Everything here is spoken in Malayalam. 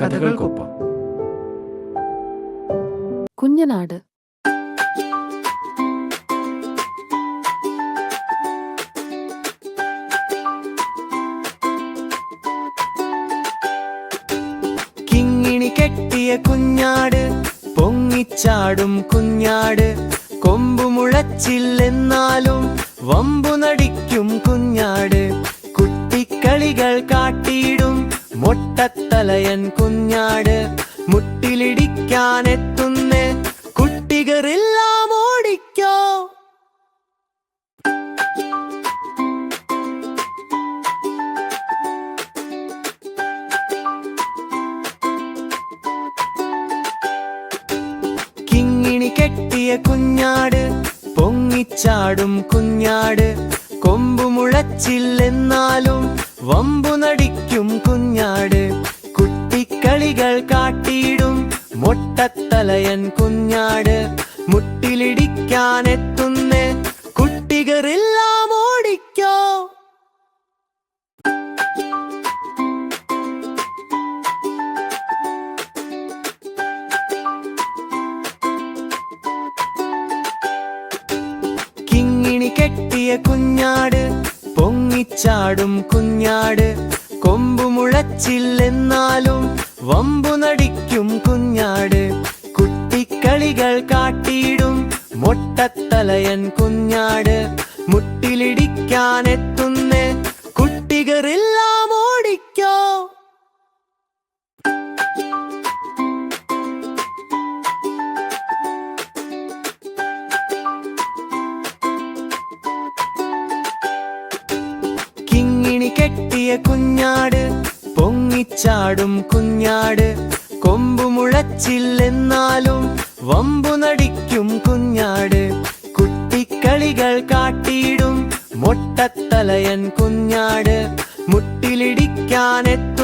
കഥകൾക്കൊപ്പം. കുഞ്ഞനാട്. കിങ്ങിണി കെട്ടിയ കുഞ്ഞാട് പൊങ്ങിച്ചാടും കുഞ്ഞാട്. കൊമ്പു മുളച്ചില്ലെന്നാലും വമ്പു നടിക്കും കുഞ്ഞാട്. കുട്ടിക്കളികൾ കാട്ടിയിടും മൊട്ടത്തലയൻ കുഞ്ഞാട് മുട്ടിലിടിക്കാനെത്തുന്ന കുട്ടികളെല്ലാം ഓടിക്കോ കിങ്ങിണി കെട്ടിയ കുഞ്ഞാട് പൊങ്ങിച്ചാടും കുഞ്ഞാട് കൊമ്പു മുളച്ചില്ലെന്നാലും വമ്പു നടിക്കും കുഞ്ഞാട് കുട്ടിക്കളികൾ കാട്ടിയിടും മൊട്ടത്തലയൻ കുഞ്ഞാട്. മുട്ടിലിടിക്കാനെത്തുന്ന കുട്ടികളെല്ലാം ഓടിക്കോ. കിങ്ങിണി കെട്ടിയ കുഞ്ഞാട് പൊങ്ങിച്ചാടും കുഞ്ഞാട്. കൊമ്പു മുളച്ചില്ലെന്നാലും വമ്പു നടിക്കും കുഞ്ഞാട്. കുട്ടിക്കളികൾ കാട്ടിയിടും മൊട്ടത്തലയൻ കുഞ്ഞാട്. മുട്ടിലിടിക്കാനെത്തുന്ന കുട്ടികളെല്ലാം കിങ്ങിണി കെട്ടിയ കുഞ്ഞാട് പൊങ്ങിച്ചാടും കുഞ്ഞാട്. കൊമ്പു മുളച്ചില്ലെന്നാലും വമ്പു നടിക്കും കുഞ്ഞാട്. കുട്ടിക്കളികൾ കാട്ടിയിടും മൊട്ടത്തലയൻ കുഞ്ഞാട്. മുട്ടിലിടിക്കാനെത്തുന്ന കുട്ടികളെല്ലാം